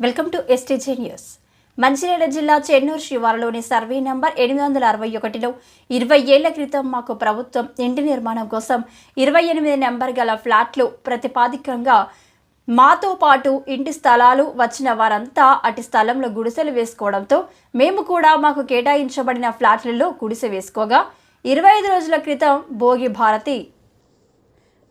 Welcome to STG news. Mancherial జిల్లా చెన్నూరు శివారులోని survey number ఎనిమిది వందల అరవై ఒకటిలో ఇరవై ఏళ్ళ క్రితం మాకు ప్రభుత్వం ఇంటి నిర్మాణం కోసం ఇరవై ఎనిమిది నెంబర్ గల ఫ్లాట్లు ప్రతిపాదికంగా మాతో పాటు ఇంటి స్థలాలు వచ్చిన వారంతా అటు స్థలంలో గుడిసెలు వేసుకోవడంతో మేము కూడా మాకు కేటాయించబడిన ఫ్లాట్లలో గుడిసె వేసుకోగా ఇరవై ఐదు రోజుల క్రితం భోగి భారతి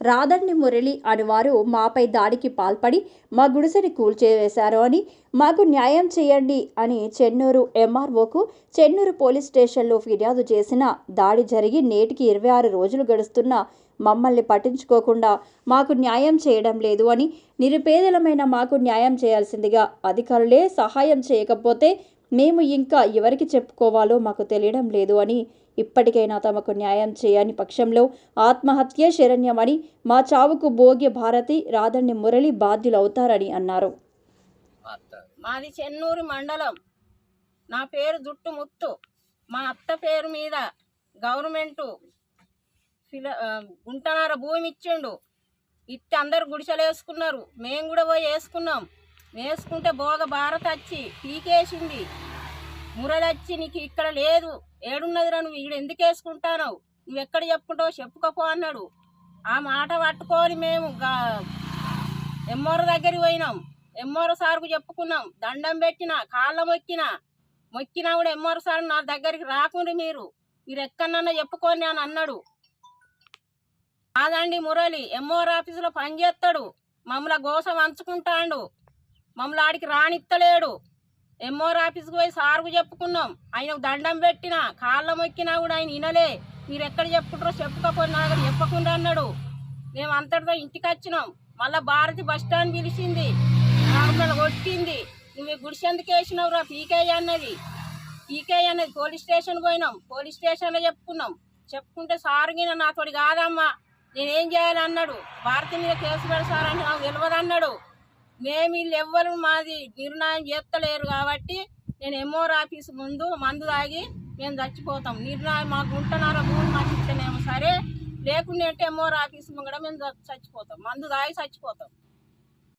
రాధండి మురళి అనేవారు మాపై దాడికి పాల్పడి మా గుడిసెని కూల్చేవేశారు అని మాకు న్యాయం చేయండి అని చెన్నూరు ఎంఆర్ఓకు చెన్నూరు పోలీస్ స్టేషన్లో ఫిర్యాదు చేసిన దాడి జరిగి నేటికి ఇరవై ఆరు రోజులు గడుస్తున్నా మమ్మల్ని పట్టించుకోకుండా మాకు న్యాయం చేయడం లేదు అని నిరుపేదలమైన మాకు న్యాయం చేయాల్సిందిగా అధికారులే సహాయం చేయకపోతే మేము ఇంకా ఎవరికి చెప్పుకోవాలో మాకు తెలియడం లేదు అని ఇప్పటికైనా తమకు న్యాయం చేయని పక్షంలో ఆత్మహత్య శరణ్యమని మా చావుకు భోగ్య భారతి రాదండి మురళి బాధ్యులవుతారని అన్నారు. మాది చెన్నూరు మండలం. నా పేరు జుట్టు ముత్తు మా అత్త పేరు మీద గవర్నమెంటు ఫిల ఆ, భూమి ఇచ్చిండు. ఇత్తే అందరు గుడిసెలు వేసుకున్నారు మేము కూడా పోయి వేసుకున్నాం. వేసుకుంటే భోగ భారత్ వచ్చి పీకేసింది. మురళొచ్చి నీకు ఇక్కడ లేదు. ఏడున్నదిరా నువ్వు ఇక్కడ ఎందుకు వేసుకుంటావు నువ్వు ఎక్కడ చెప్పుకుంటావు చెప్పుకోపో అన్నాడు. ఆ మాట పట్టుకొని మేము ఎమ్మోర దగ్గరికి పోయినాం. ఎమ్మోర సార్కు చెప్పుకున్నాం. దండం పెట్టిన కాళ్ళ మొక్కిన మొక్కినా కూడా ఎమ్మోర సార్ నా దగ్గరికి రాకుండ్రి మీరు. మీరు ఎక్కడన్నా చెప్పుకోండి అని అన్నాడు. కాదండి మురళి ఎంఆర్ ఆఫీసులో పనిచేస్తాడు మమ్మల్ని గోస వంచుకుంటాడు. మమ్మల్ని ఆడికి రానిత్తలేడు. ఎంఆర్ ఆఫీస్కి పోయి సార్కు చెప్పుకున్నాం. ఆయన దండం పెట్టిన కాళ్ళ మొక్కినా కూడా ఆయన వినలే మీరు ఎక్కడ చెప్పుకుంటారో చెప్పుకోపోయి కూడా చెప్పకుండా అన్నాడు. మేము అంతటితో ఇంటికి వచ్చినాం. మళ్ళా భారతి బస్ స్టాండ్ పిలిచింది. మమ్మల్ని కొట్టింది. నువ్వు ఈ ఎందుకు వేసినావు రా? పీకే అన్నది. పీకే అన్నది. పోలీస్ స్టేషన్ పోయినాం. పోలీస్ స్టేషన్లో చెప్పుకున్నాం. చెప్పుకుంటే సార్ నాతోడి కాదమ్మా. నేనేం చేయాలన్నాడు భారతి మీద కేసు పెడతారని నాకు తెలియదు అన్నాడు మేము వీళ్ళు ఎవ్వరు మాది నిర్ణయం చేస్తలేరు కాబట్టి నేను ఎంఓర్ ఆఫీస్ ముందు మందు తాగి మేము చచ్చిపోతాం. నిర్ణయం మాకు ఉంటున్నారో భూమి మాకు ఇస్తేనేమో సరే. లేకుంటే ఎంఓర్ ఆఫీస్ కూడా మేము చచ్చిపోతాం. మందు తాగి చచ్చిపోతాం.